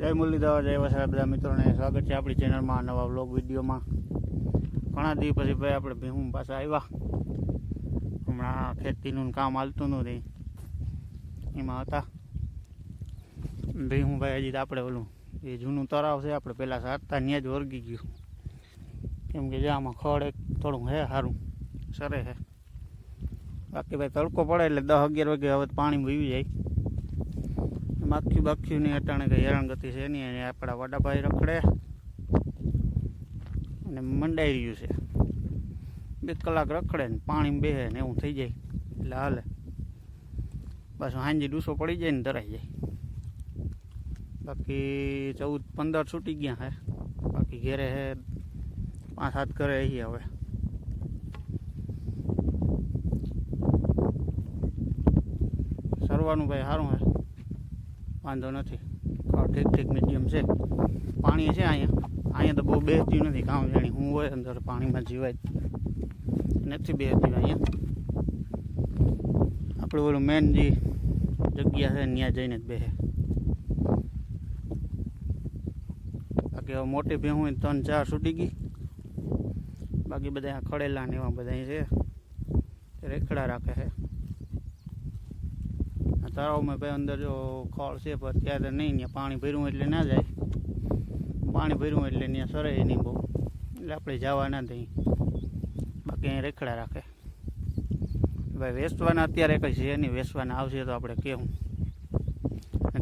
જય મુરલીધર, જય વસાડા બધા મિત્રોને સ્વાગત છે આપણી ચેનલમાં નવા બ્લોગ વિડીયોમાં. ઘણા દિવસ પછી ભાઈ આપણે ભીહું પાસે આવ્યા. હમણાં ખેતીનું કામ હાલતું નથી. એમાં હતા. ભીહું ભાઈ હજી આપણે ઓલું એ જૂનું તળાવ છે, આપણે પહેલાં સારતા ત્યાં જ વર્ગી ગયું. કેમ કે આમાં ખડ એક થોડું હે, સારું. સરે હે. બાકી ભાઈ તડકો પડે એટલે દસ અગિયાર વાગે હવે પાણી વીવી જાય. માખ્યું બાખ્યું નહીં અટાણે કંઈ હેરાનગતિ છે નહીં, અને આપણા વડાભાઈ રખડે અને મંડાઈ રહ્યું છે. બે કલાક રખડે ને પાણી બેહે ને એવું થઈ જાય. એટલે હાલે. પાછું હાંજી ડૂસો પડી જાય ને ધરાઈ જાય. બાકી ચૌદ પંદર છૂટી ગયા હે. બાકી ઘેરે હે પાંચ સાત કરે અહીં હવે. સરવાનું ભાઈ સારું હે. વાંધો નથી. ઠીક ઠીક મીડિયમ છે. પાણી છે અહીંયા. અહીંયા તો બહુ બેસતું નથી કામ જાણી હું હોય અંદર પાણીમાં જીવાય નથી બેસતું અહીંયા. આપણું ઓલું મેન જે જગ્યા છે ત્યાં જઈને જ બેસે બાકી હવે મોટી ભેહું ત્રણ ચાર છૂટી ગઈ. બાકી બધા ખડેલા ને એવા બધા છે. રેખડા રાખે છે. તળાવમાં ભાઈ અંદર જો ખોળ છે, પણ ત્યારે નહીં, ત્યાં પાણી ભર્યું એટલે ના જાય. પાણી ભર્યું એટલે ત્યાં સરે નહીં બહુ એટલે આપણે જવા ના દઈ બાકી અહીં રેખડા રાખે. ભાઈ વેચવાના અત્યારે કંઈ છે નહીં વેચવાના આવશે તો આપણે કેવું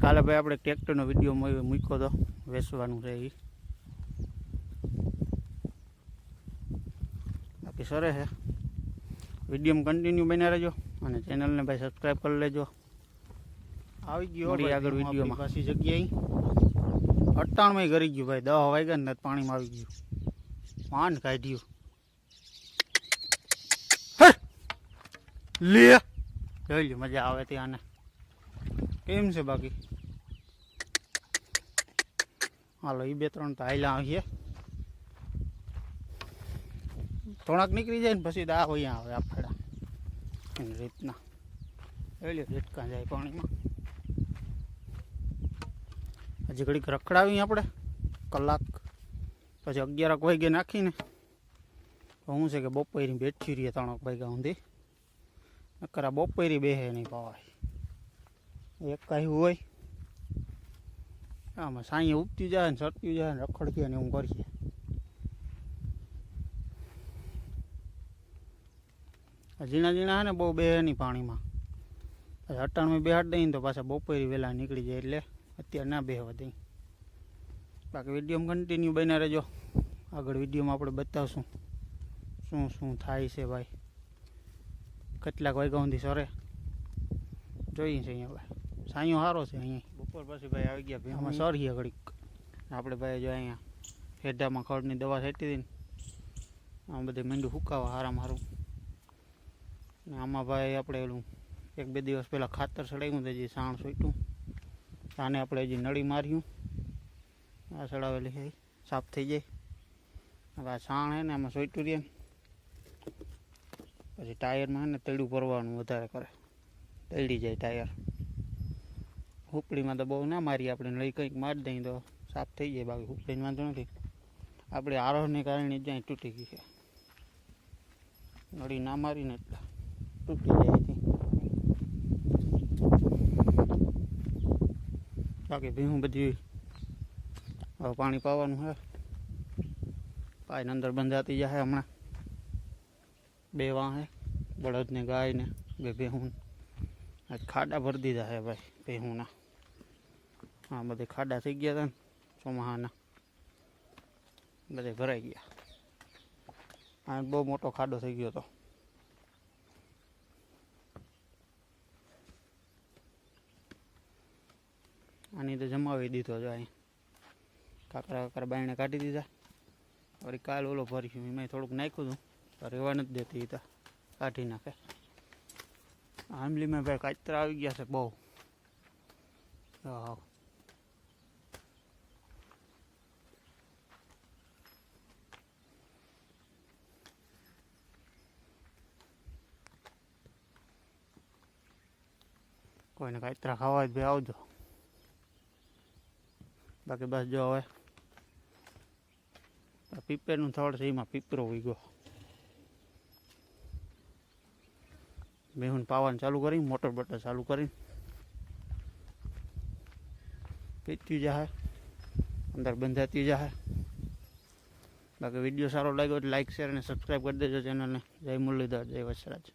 કાલે ભાઈ આપણે ટ્રેક્ટરનો વીડિયો મૂક્યો હતો વેચવાનું છે એ બાકી સરે છે વીડિયો કન્ટિન્યુ બન્યા રહેજો અને ચેનલને ભાઈ સબસ્ક્રાઈબ કરી લેજો. આવી ગયો મળી આગળ વિડીયોમાં. પાછી જગ્યાએ. અઠ્ઠાણું કરી ગયું ભાઈ દહ વાગ્યા ને પાણીમાં આવી ગયું. માંડ કાઢ્યું! લે! જોઈ લ્યો મજા આવે ત્યાંને કેમ છે બાકી? હાલો એ બે ત્રણ તો હાઈલા આવીએ. થોડાક નીકળી જાય ને પછી તો હોય આવે આપણા રીતના. લ્યો ઝટકા જાય પાણીમાં. હજી ઘડીક રખડાવી આપણે. કલાક, પછી અગિયારક વાગે નાખીને. શું છે કે બપોરી બેઠી રહીએ ત્રણક વાગ્યા સુધી. નકર બપોરી બેહે નહીં પવાય. એક કાંઈ હોય. આમાં સાંઈ ઉપતી જાય ને સરતી જાય ને રખડતી ને એવું કરીએ. ઝીણા ઝીણા હે ને બહુ બેહે નહીં પાણીમાં. પછી અટાણું બેહાડ દઈએ તો પાછા બપોરી વહેલા નીકળી જાય એટલે અત્યારે ના બેહવા દઈ. બાકી વિડીયોમાં કન્ટિન્યુ બન્યા રહેજો. આગળ વિડીયોમાં આપણે બતાવશું. શું શું થાય છે ભાઈ? કેટલાક વાગ્યા સુધી સરે. જોઈએ છે અહીંયા ભાઈ. સાંયો સારો છે અહીંયા. બપોર પછી ભાઈ આવી ગયા આમાં સરીએ ઘડીક. આપણે ભાઈ જો અહીંયા હેઠામાં ખડની દવા છાંટી દઈને આમ બધે મીંડું સુકાવા હારામ હારું ને આમાં ભાઈ આપણે ઓલું એક બે દિવસ પહેલાં ખાતર ચડાવ્યું તો જે સાણ સોટ્યું. આને આપણે હજી નળી માર્યું. આ ચડાવેલી છે સાફ થઈ જાય. હવે આ છાણ છે ને આમાં સોઈટું રહે. પછી ટાયરમાં ને તળ્યું ભરવાનું વધારે કરે. તળી જાય ટાયર. હુપડીમાં તો બહુ ના મારીએ આપણે, નળી કંઈક મારી દઈએ તો સાફ થઈ જાય, બાકી હુપડીને વાંધો નથી. આપણે આરોહને કારણે જ્યાં, તૂટી ગઈ છે. નળી ના મારીને એટલે તૂટી જાય હતી બાકી ભીહું બધી હવે પાણી પાવાનું હે. પાઈને અંદર બંધાતી જાય હમણાં. બે વાં હે બળદ ને ગાય ને બે ભેહું આજ ખાડા ભરી દીધા હે ભાઈ, ભેહુંના. હા બધે ખાડા થઈ ગયા હતા ને, ચોમાહાના. બધે ભરાઈ ગયા. આ બહુ મોટો ખાડો થઈ ગયો હતો આની તો જમાવી દીધો જો અહીં. કાકરા કાકરા બાયણે કાઢી દીધા. વળી કાલ ઓલો ભર્યું એમાં થોડુંક નાખ્યું હતું તો રહેવા નથી દેતી તો. કાઢી નાખે. આંબલીમાં ભાઈ કાચરા આવી ગયા છે બહુ. હા કોઈને કાચરા ખાવા જ ભાઈ આવજો. બાકી બસ જો હવે. પીપેરનું થડ છે, એમાં પીપરો ગયો. મેહુન પાવાનું ચાલુ કરી મોટર બટર ચાલુ કરી પીતી જાય અંદર બંધાતી જાય બાકી વીડિયો સારો લાગ્યો લાઈક શેર અને સબસ્ક્રાઈબ કરી દેજો ચેનલને. જય મુરલીધર, જય વસરાજ.